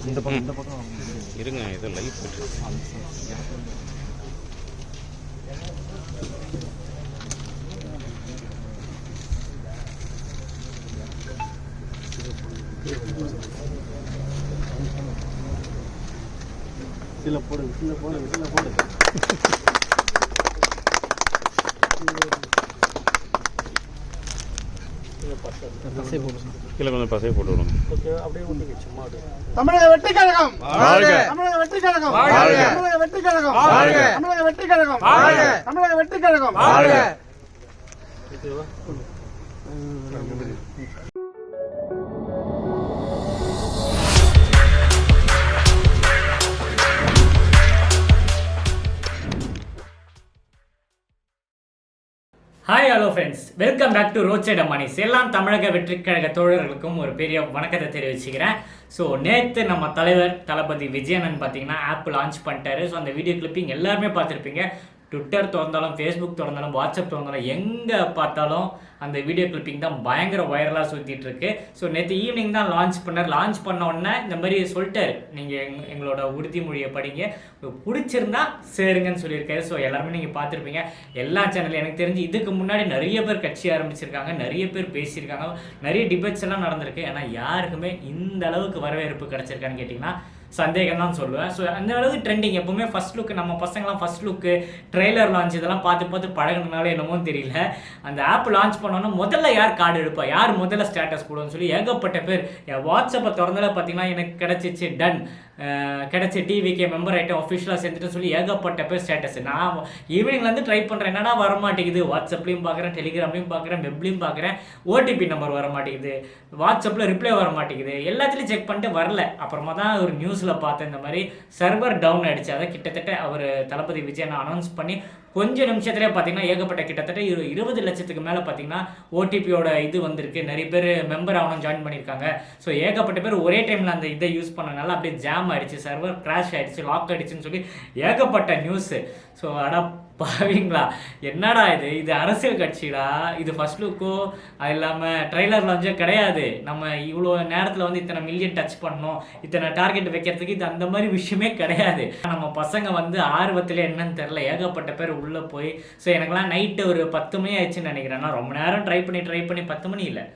இந்த பக்கம் இந்த பக்கம் இருங்க இது லைவ் போட்டு போடு விசில போடு விசில போடு. கீழே கொஞ்சம் பசையை போட்டு விடுங்க தமிழக வெற்றி கழகம். தமிழக வெற்றி கழகம். தமிழக வெற்றி கழகம். தமிழக Vetri Kazhagam. Tamizhaga Vetri Kazhagam. Hi hello friends welcome back to road side அம்மானிஸ் எல்லாம் தமிழக வெற்றிக்கழக தோழர்களுக்கும் ஒரு பெரிய வணக்கத்தை தெரிவிச்சுக்கிறேன். ஸோ நேற்று நம்ம தலைவர் தளபதி விஜயனன் பார்த்தீங்கன்னா ஆப் லான்ச் பண்ணிட்டாரு. ஸோ அந்த வீடியோ கிளிப்பிங் எல்லாருமே பார்த்துருப்பீங்க. ட்விட்டர் திறந்தாலும் ஃபேஸ்புக் திறந்தாலும் வாட்ஸ்அப் திறந்தாலும் எங்கே பார்த்தாலும் அந்த வீடியோ கிளிப்பிங் தான் பயங்கர வைரலாக சுற்றிட்டு இருக்கு. ஸோ நேற்று ஈவினிங் தான் லான்ச் பண்ணார். லான்ச் பண்ண உடனே இந்த மாதிரி சொல்லிட்டார். நீங்கள் எங் எங்களோட உறுதிமொழியை படிங்க. பிடிச்சிருந்தா சேருங்கன்னு சொல்லியிருக்காரு. ஸோ எல்லாருமே நீங்கள் பார்த்துருப்பீங்க. எல்லா சேனல் எனக்கு தெரிஞ்சு இதுக்கு முன்னாடி நிறைய பேர் கட்சி ஆரம்பிச்சிருக்காங்க. நிறைய பேர் பேசியிருக்காங்க. நிறைய டிபேட்ஸ் எல்லாம் நடந்திருக்கு. ஏன்னா யாருக்குமே இந்த அளவுக்கு வரவேற்பு கிடச்சிருக்கான்னு கேட்டிங்கன்னா சந்தேகம் தான் சொல்லுவேன். ஸோ அந்த அளவுக்கு ட்ரெண்டிங் எப்பவுமே ஃபர்ஸ்ட் லுக் நம்ம பசங்களாம் ஃபர்ஸ்ட் லுக்கு ட்ரெய்லர் லான்ச் இதெல்லாம் பார்த்து பார்த்து பழகினாலே என்னமோ தெரியல. அந்த ஆப் லான்ச் பண்ணோன்னா முதல்ல யார் கார்டு எடுப்பா? யார் முதல்ல ஸ்டேட்டஸ் போடுவோம்னு சொல்லி ஏகப்பட்ட பேர். என் வாட்ஸ்அப்பை திறந்தால பார்த்தீங்கன்னா எனக்கு கிடச்சிச்சு டன் கிடச்சி டிவிக்கு மெம்பர் ஆகிட்டேன் ஒஃபிஷியலாக சேர்ந்துட்டு சொல்லி ஏகப்பட்ட பேர் ஸ்டேட்டஸ் நான் ஈவினிங்லேருந்து ட்ரை பண்ணுறேன் என்னடா வர மாட்டேங்குது வாட்ஸ்அப்லேயும் பார்க்குறேன் டெலிகிராம்லையும் பார்க்குறேன் வெப்லையும் பார்க்குறேன் ஓடிபி நம்பர் வர மாட்டேங்குது வாட்ஸ்அப்பில் ரிப்ளை வர மாட்டேங்குது எல்லாத்துலேயும் செக் பண்ணிட்டு வரல. அப்புறமா தான் ஒரு நியூஸில் பார்த்தேன். இந்த மாதிரி சர்வர் டவுன் ஆகிடுச்சு அதை கிட்டத்தட்ட அவர் தளபதி விஜயனை அனௌன்ஸ் பண்ணி கொஞ்சம் நிமிஷத்துலேயே பார்த்தீங்கன்னா ஏகப்பட்ட கிட்டத்தட்ட இரு இருபது லட்சத்துக்கு மேலே பார்த்தீங்கன்னா ஓடிபியோட இது வந்திருக்கு. நிறைய பேர் மெம்பர் ஆகணும் ஜாயின் பண்ணியிருக்காங்க. ஸோ ஏகப்பட்ட பேர் ஒரே டைமில் அந்த இதை யூஸ் பண்ணனால அப்படியே ஜாம் ஆயிடுச்சு. சர்வர் கிராஷ் ஆயிடுச்சு லாக் ஆயிடுச்சுன்னு சொல்லி ஏகப்பட்ட நியூஸ் ஸோ அடா பாவீங்களா? என்னடா இது? இது அரசியல் கட்சிடா? இது ஃபர்ஸ்ட் லுக்கோ அது இல்லாமல் ட்ரைலர் லான்ச்சோ கிடையாது. நம்ம இவ்வளோ நேரத்தில் வந்து இத்தனை மில்லியன் டச் பண்ணோம். இத்தனை டார்கெட் வைக்கிறதுக்கு இது அந்த மாதிரி விஷயமே கிடையாது. நம்ம பசங்க வந்து ஆர்வத்தில் என்னன்னு தெரில ஏகப்பட்ட பேர் உள்ளே போய் ஸோ எனக்கெல்லாம் நைட்டு ஒரு பத்து மணி ஆயிடுச்சுன்னு நினைக்கிறேன். நான் ரொம்ப நேரம் ட்ரை பண்ணி ட்ரை பண்ணி பத்து மணி இல்லை.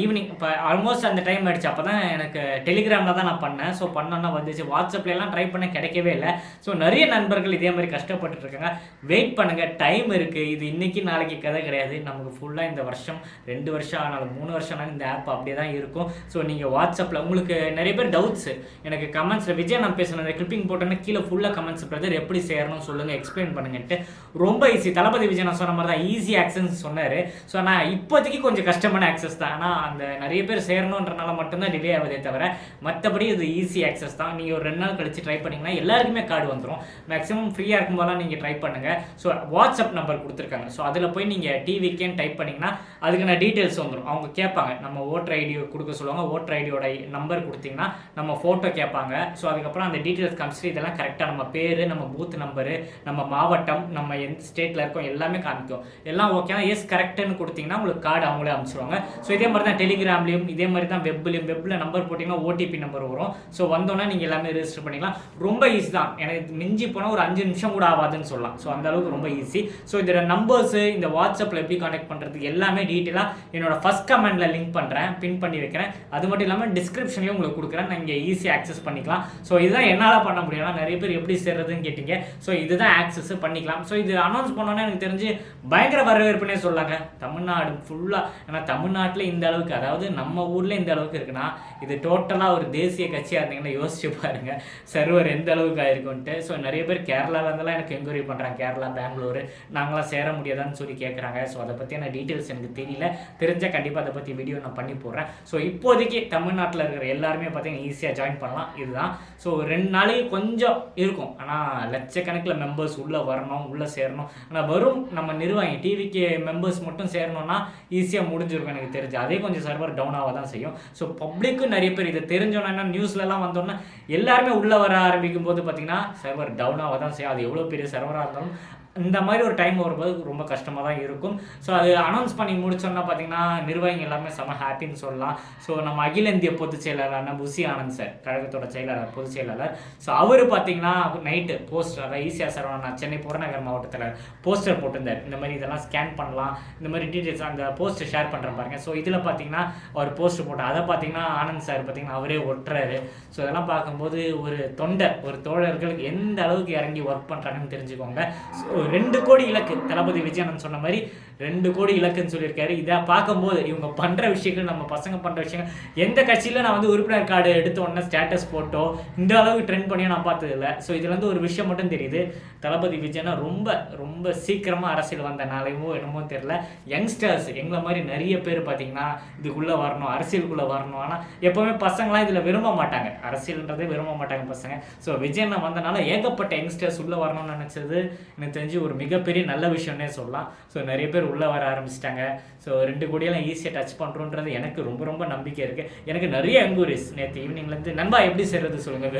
ஈவினிங் இப்போ ஆல்மோஸ்ட் அந்த டைம் ஆயிடுச்சு. அப்போ தான் எனக்கு டெலிகிராமில் தான் நான் பண்ணேன். ஸோ பண்ணோன்னா வந்துச்சு. வாட்ஸ்அப்லலாம் ட்ரை பண்ண கிடைக்கவே இல்லை. ஸோ நிறைய நண்பர்கள் இதே மாதிரி கஷ்டப்பட்டுட்டு இருக்காங்க. வெயிட் பண்ணுங்கள் டைம் இருக்குது இது இன்றைக்கி நாளைக்கு கதை கிடையாது. நமக்கு ஃபுல்லாக இந்த வருஷம் ரெண்டு வருஷம் ஆனாலும் மூணு வருஷம் ஆனாலும் இந்த ஆப் அப்படியே தான் இருக்கும். ஸோ நீங்கள் வாட்ஸ்அப்பில் உங்களுக்கு நிறைய பேர் டவுட்ஸு எனக்கு கமெண்ட்ஸில் விஜய் நான் பேசின அந்த கிளிப்பிங் போட்டோன்னா கீழே ஃபுல்லாக கமெண்ட்ஸ் பிரதர் எப்படி சேரணும்னு சொல்லுங்கள் எக்ஸ்பிளைன் பண்ணுங்கன்ட்டு. ரொம்ப ஈஸி தளபதி விஜய் நான் சொன்ன மாதிரி தான் ஈஸி ஆக்சஸ் சொன்னார். ஸோ நான் இப்போதைக்கு கொஞ்சம் கஷ்டமான ஆக்சஸ் தான். ஆனால் அந்த நிறைய பேர் சேரணுன்றனால மட்டும்தான் டிலே ஆகுதே தவிர மற்றபடி இது ஈஸி ஆக்சஸ் தான். நீங்கள் ஒரு ரெண்டு நாள் கழிச்சு ட்ரை பண்ணிங்கன்னா எல்லாருக்குமே கார்டு வந்துடும் மேக்ஸிமம் ஃப்ரீயாக இருக்கும்போதெல்லாம் நீங்கள் ட்ரை பண்ணுங்கள் ஸோ வாட்ஸ்அப் நம்பர் கொடுத்துருக்காங்க. ஸோ அதில் போய் நீங்கள் டிவிக்கேன்னு டைப் பண்ணிங்கன்னா அதுக்கான டீட்டெயில்ஸ் வந்துடும் அவங்க கேட்பாங்க. நம்ம ஓட்டர் ஐடி கொடுக்க சொல்லுவாங்க. ஓட்டர் ஐடியோட நம்பர் கொடுத்தீங்கன்னா நம்ம ஃபோட்டோ கேட்பாங்க. ஸோ அதுக்கப்புறம் அந்த டீட்டெயில்ஸ் கன்சிடர் இதெல்லாம் கரெக்டாக நம்ம பேர் நம்ம பூத் நம்பரு நம்ம மாவட்டம் நம்ம எந்த ஸ்டேட்டில் இருக்கோம் எல்லாமே காமிக்கும். எல்லாம் ஓகேனா எஸ் கரெக்டுன்னு கொடுத்தீங்கன்னா உங்களுக்கு கார்டு அவங்களே அனுப்பிச்சிடுவாங்க ஸோ இதே மாதிரி தான் டெலிகிராம்லையும் இதே மாதிரி தான் வெப்லையும் வெப்பில் நம்பர் போட்டிங்கன்னா ஓடிபி நம்பர் வரும். ஸோ வந்தோன்னே நீங்கள் எல்லாமே ரெஜிஸ்டர் பண்ணிக்கலாம். ரொம்ப ஈஸி தான். எனக்கு மிஞ்சி போனால் ஒரு அஞ்சு நிமிஷம் கூட ஆகாதுன்னு சொல்லலாம். ஸோ அந்த அளவுக்கு ரொம்ப ஈஸி ஸோ இதோட நம்பர்ஸு இந்த வாட்ஸ்அப்பில் எப்படி கான்டாக்ட் பண்ணுறதுக்கு எல்லாமே டீட்டெயிலாக என்னோட ஃபஸ்ட் கமெண்டில் லிங்க் பண்ணுறேன் பின் பண்ணி வைக்கிறேன். அது மட்டும் இல்லாமல் டிஸ்கிரிப்ஷன்லேயும் உங்களுக்கு கொடுக்குறேன். நீங்கள் ஈஸியாக ஆக்சஸ் பண்ணிக்கலாம். ஸோ இதுதான் என்னால் பண்ண முடியும்னா நிறைய பேர் எப்படி சேர்றதுன்னு கேட்டிங்க. ஸோ இதுதான் ஆக்சஸ் பண்ணிக்கலாம். ஸோ இது அனௌன்ஸ் பண்ணோன்னே எனக்கு தெரிஞ்சு பயங்கர வரவேற்புனே சொல்லாங்க தமிழ்நாடு ஃபுல்லாக ஏன்னா தமிழ்நாட்டில் இந்த இந்த அளவுக்கு அதாவது நம்ம ஊரில் இந்த அளவுக்கு இருக்குன்னா இது டோட்டலாக ஒரு தேசிய கட்சியாக இருந்தீங்கன்னா யோசிச்சு பாருங்க. சர்வர் எந்த அளவுக்கு ஆயிருக்குன்ட்டு. ஸோ நிறைய பேர் கேரளாவிலேருந்துலாம் எனக்கு என்கொயரி பண்ணுறாங்க கேரளா பெங்களூர் நாங்களாம் சேர முடியாதான்னு சொல்லி கேட்குறாங்க ஸோ அதை பற்றியான டீட்டெயில்ஸ் எனக்கு தெரியல. தெரிஞ்சால் கண்டிப்பாக அதை பற்றி வீடியோ நான் பண்ணி போடுறேன். ஸோ இப்போதைக்கு தமிழ்நாட்டில் இருக்கிற எல்லாருமே பார்த்தீங்கன்னா ஈஸியாக ஜாயின் பண்ணலாம். இதுதான். ஸோ ரெண்டு நாளைக்கு கொஞ்சம் இருக்கும். ஆனால் லட்சக்கணக்கில் மெம்பர்ஸ் உள்ளே வரணும் உள்ளே சேரணும். ஆனால் வரும் நம்ம நிர்வாகி டிவிக்கு மெம்பர்ஸ் மட்டும் சேரணும்னா ஈஸியாக முடிஞ்சிருக்கும் எனக்கு தெரிஞ்சு. அதே கொஞ்சம் சர்வர் டவுன் ஆக தான் செய்யும் ஸோ பப்ளிக்கும் நிறைய பேர் இதை தெரிஞ்சோன்னா நியூஸ்லலாம் வந்தோன்னா எல்லாருமே உள்ளே வர ஆரம்பிக்கும் போது பார்த்தீங்கன்னா சர்வர் டவுன் ஆக தான் செய்யும். அது எவ்வளோ பெரிய சர்வராக இருந்தாலும் இந்த மாதிரி ஒரு டைம் வரும்போது ரொம்ப கஷ்டமாக தான் இருக்கும். ஸோ அது அனௌன்ஸ் பண்ணி முடிச்சோன்னா பார்த்தீங்கன்னா நிர்வாகிகள் எல்லாமே செம ஹாப்பின்னு சொல்லலாம். ஸோ நம்ம அகில இந்திய பொதுச் செயலாளரான புசி ஆனந்த் சார் கழகத்தோட செயலாளர் பொதுச் செயலாளர். ஸோ அவர் பார்த்தீங்கன்னா நைட்டு போஸ்டர் அதாவது ஈசியா நான் சென்னை புறநகர் மாவட்டத்தில் போஸ்டர் போட்டிருந்தார். இந்த மாதிரி இதெல்லாம் ஸ்கேன் பண்ணலாம். இந்த மாதிரி டீட்டெயில்ஸ் அந்த போஸ்டர் ஷேர் பண்ணுற பாருங்க. ஸோ இதில் பார்த்தீங்கன்னா அவர் போஸ்டர் போட்டார். அதை பார்த்தீங்கன்னா ஆனந்த் சார் பார்த்தீங்கன்னா அவரே ஒட்டுறாரு. ஸோ இதெல்லாம் பார்க்கும்போது ஒரு தொண்டை ஒரு தோழர்களுக்கு எந்த அளவுக்கு இறங்கி ஒர்க் பண்ணுறாங்கன்னு தெரிஞ்சுக்கோங்க. ஸோ ரெண்டு கோடி இலக்கு. தளபதி விஜயனன் சொன்ன மாதிரி ரெண்டு கோடி இலக்குன்னு சொல்லியிருக்காரு. இதை பார்க்கும்போது இவங்க பண்ணுற விஷயங்கள் நம்ம பசங்க பண்ணுற விஷயங்கள் எந்த கட்சியில் நான் வந்து உறுப்பினர் கார்டு எடுத்த உடனே ஸ்டேட்டஸ் போட்டோ இந்த அளவுக்கு ட்ரெண்ட் பண்ணியோ நான் பார்த்தது இல்லை ஸோ இதுல இருந்து ஒரு விஷயம் மட்டும் தெரியுது. தளபதி விஜயனா ரொம்ப ரொம்ப சீக்கிரமாக அரசியல் வந்தனாலையோ என்னமோ தெரியல. யங்ஸ்டர்ஸ் எங்களை மாதிரி நிறைய பேர் பார்த்தீங்கன்னா இதுக்குள்ளே வரணும் அரசியலுக்குள்ளே வரணும். ஆனால் எப்போவுமே பசங்களாம் இதில் விரும்ப மாட்டாங்க. அரசியல்ன்றதே விரும்ப மாட்டாங்க பசங்க. ஸோ விஜயண்ணா வந்தனால ஏகப்பட்ட யங்ஸ்டர்ஸ் உள்ளே வரணும்னு நினச்சது. எனக்கு தெரிஞ்சு ஒரு மிகப்பெரிய நல்ல விஷயம்னே சொல்லலாம். ஸோ நிறைய பேர் உள்ளே வர ஆரம்பிச்சிட்டாங்க. ஸோ ரெண்டு கோடியெல்லாம் ஈஸியாக டச் பண்ணுறோன்றது எனக்கு ரொம்ப ரொம்ப நம்பிக்கை இருக்குது எனக்கு நிறைய என்கொயரிஸ் நேற்று ஈவினிங்லேருந்து நண்பா எப்படி செய்கிறது சொல்லுங்கள்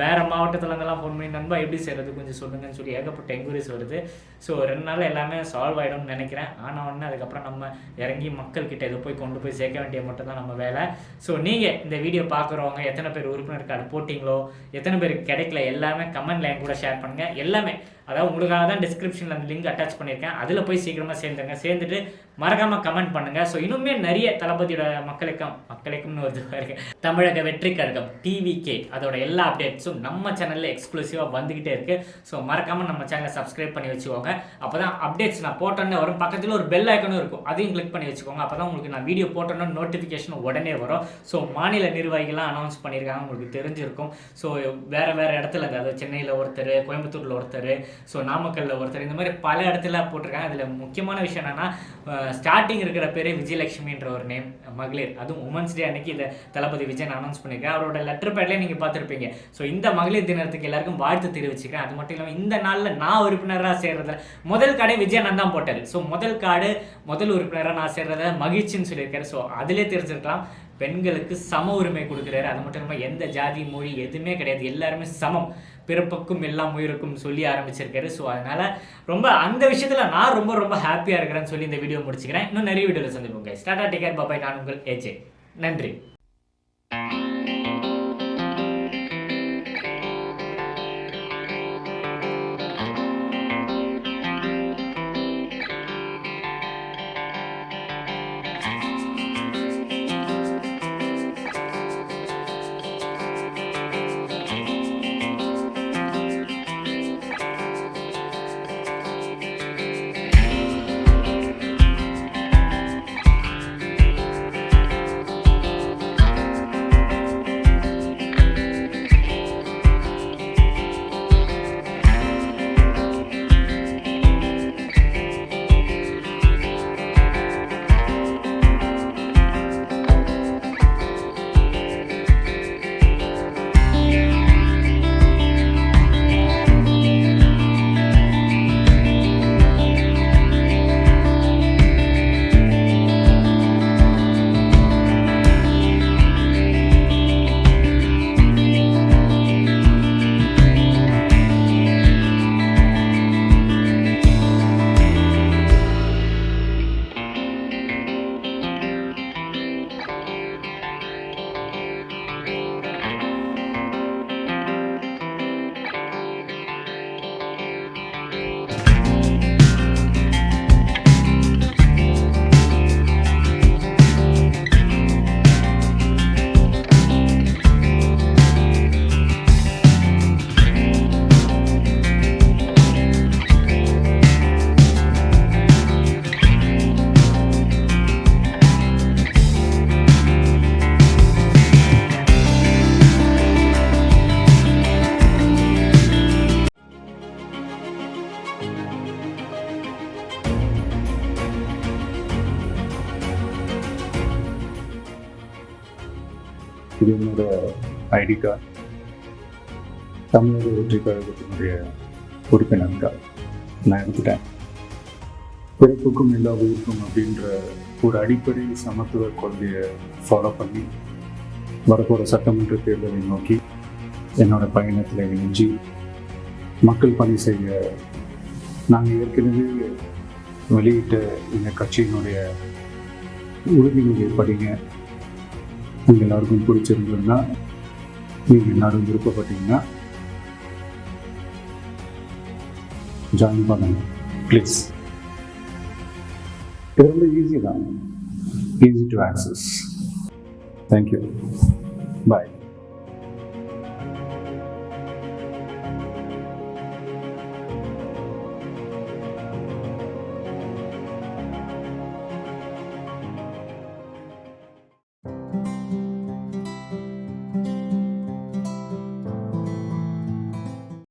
வேறு மாவட்டத்துலேருந்தெல்லாம் ஃபோன் பண்ணி நண்பா எப்படி செய்கிறது கொஞ்சம் சொல்லுங்கன்னு சொல்லி ஏகப்பட்ட என்கொயரிஸ் வருது. ஸோ ரெண்டு நாள் எல்லாமே சால்வ் ஆகிடும்னு நினைக்கிறேன். ஆனால் ஒன்று அதுக்கப்புறம் நம்ம இறங்கி மக்கள்கிட்ட இதை போய் கொண்டு போய் சேர்க்க வேண்டிய மட்டும் தான் நம்ம வேலை. ஸோ நீங்கள் இந்த வீடியோ பார்க்குறவங்க எத்தனை பேர் உறுப்பினர் கார்டு போட்டிங்களோ எத்தனை பேருக்கு கிடைக்கல எல்லாமே கமெண்ட்ல என் கூட ஷேர் பண்ணுங்கள் எல்லாமே அதாவது உங்களுக்காக தான் டிஸ்கிரிப்ஷனில் அந்த லிங்க் அட்டாச் பண்ணியிருக்கேன். அதில் போய் சீக்கிரமாக சேர்ந்துருங்க. சேர்ந்துட்டு மறக்காமல் கமெண்ட் பண்ணுங்கள் ஸோ இன்னுமே நிறைய தளபதியோட மக்களுக்கும் மக்களுக்கும்னு ஒரு இருக்கு. தமிழக வெற்றி கழகம் டிவிகே அதோட எல்லா அப்டேட்ஸும் நம்ம சேனலில் எக்ஸ்க்ளூசிவாக வந்துக்கிட்டே இருக்குது ஸோ மறக்காமல் நம்ம சேனலை சப்ஸ்கிரைப் பண்ணி வச்சுக்கோங்க. அப்போ தான் அப்டேட்ஸ் நான் போட்டோன்னே வரும். பக்கத்தில் ஒரு பெல் ஐக்கனும் இருக்கும். அதையும் கிளிக் பண்ணி வச்சுக்கோங்க. அப்போ தான் உங்களுக்கு நான் வீடியோ போட்டோன்னு நோட்டிஃபிகேஷன் உடனே வரும். ஸோ மாநில நிர்வாகிகள்லாம் அனௌன்ஸ் பண்ணியிருக்காங்க. உங்களுக்கு தெரிஞ்சிருக்கும். ஸோ வேறு வேறு இடத்துல அதாவது சென்னையில் ஒருத்தர் கோயம்புத்தூரில் ஒருத்தர் ஸோ நாமக்கல்ல ஒருத்தர் இந்த மாதிரி பல இடத்துல போட்டிருக்காங்க. அதில் முக்கியமான விஷயம் என்னன்னா ஸ்டார்டிங் இருக்கிற பேரே விஜயலட்சுமின்ற ஒரு நேம் மகளிர். அதுவும் உமன்ஸ் டே அன்னைக்கு இதை தளபதி விஜய் அனௌன்ஸ் பண்ணியிருக்கேன் அவரோட லெட்டர் பேட்லேயே நீங்கள் பார்த்துருப்பீங்க. ஸோ இந்த மகளிர் தினத்துக்கு எல்லாருக்கும் வாழ்த்து தெரிவிச்சுக்கிறேன். அது மட்டும் இல்லாமல் இந்த நாளில் நான் உறுப்பினராக சேர்றதில் முதல் கார்டே விஜயன் தான் போட்டது ஸோ முதல் கார்டு முதல் உறுப்பினராக நான் சேர்றத மகிழ்ச்சின்னு சொல்லியிருக்காரு. ஸோ அதிலே தெரிஞ்சிருக்கலாம். பெண்களுக்கு சம உரிமை கொடுக்குறாரு. அது மட்டும் இல்லாமல் எந்த ஜாதி மொழி எதுவுமே கிடையாது. எல்லாருமே சமம். பிறப்புக்கும் எல்லாம் உயிருக்கும் சொல்லி ஆரம்பிச்சிருக்காரு. ஸோ அதனால ரொம்ப அந்த விஷயத்தில் நான் ரொம்ப ரொம்ப ஹாப்பியாக இருக்கிறேன்னு சொல்லி இந்த வீடியோ முடிச்சுக்கிறேன். இன்னும் நிறைய வீடியோவில் சந்திப்போம் guys. டாடா டேக்கர் பாபாய் நான் உங்கள் ஏஜே நன்றி. என்னோட ஐடி கார்டு தமிழக வெற்றி கழகத்தினுடைய உறுப்பினர் கார்டு நான் எடுத்துட்டேன். பிறப்புக்கும் எல்லா உயிருக்கும் அப்படின்ற ஒரு அடிப்படை சமத்துவ கொள்கையை ஃபாலோ பண்ணி வரப்போகிற சட்டமன்ற தேர்தலை நோக்கி என்னோட பயணத்தில் இணைஞ்சி மக்கள் பணி செய்ய நாங்கள் ஏற்கனவே வெளியிட்ட எங்கள் கட்சியினுடைய உறுதிமொழியை படிங்க. உங்கள் எல்லாருக்கும் பிடிச்சிருந்ததுன்னா நீங்கள் எல்லாரும் விருப்பப்பட்டீங்கன்னா ஜாயின் பண்ணுங்க. ப்ளீஸ் இது ரொம்ப ஈஸி தான். Easy to access thank you bye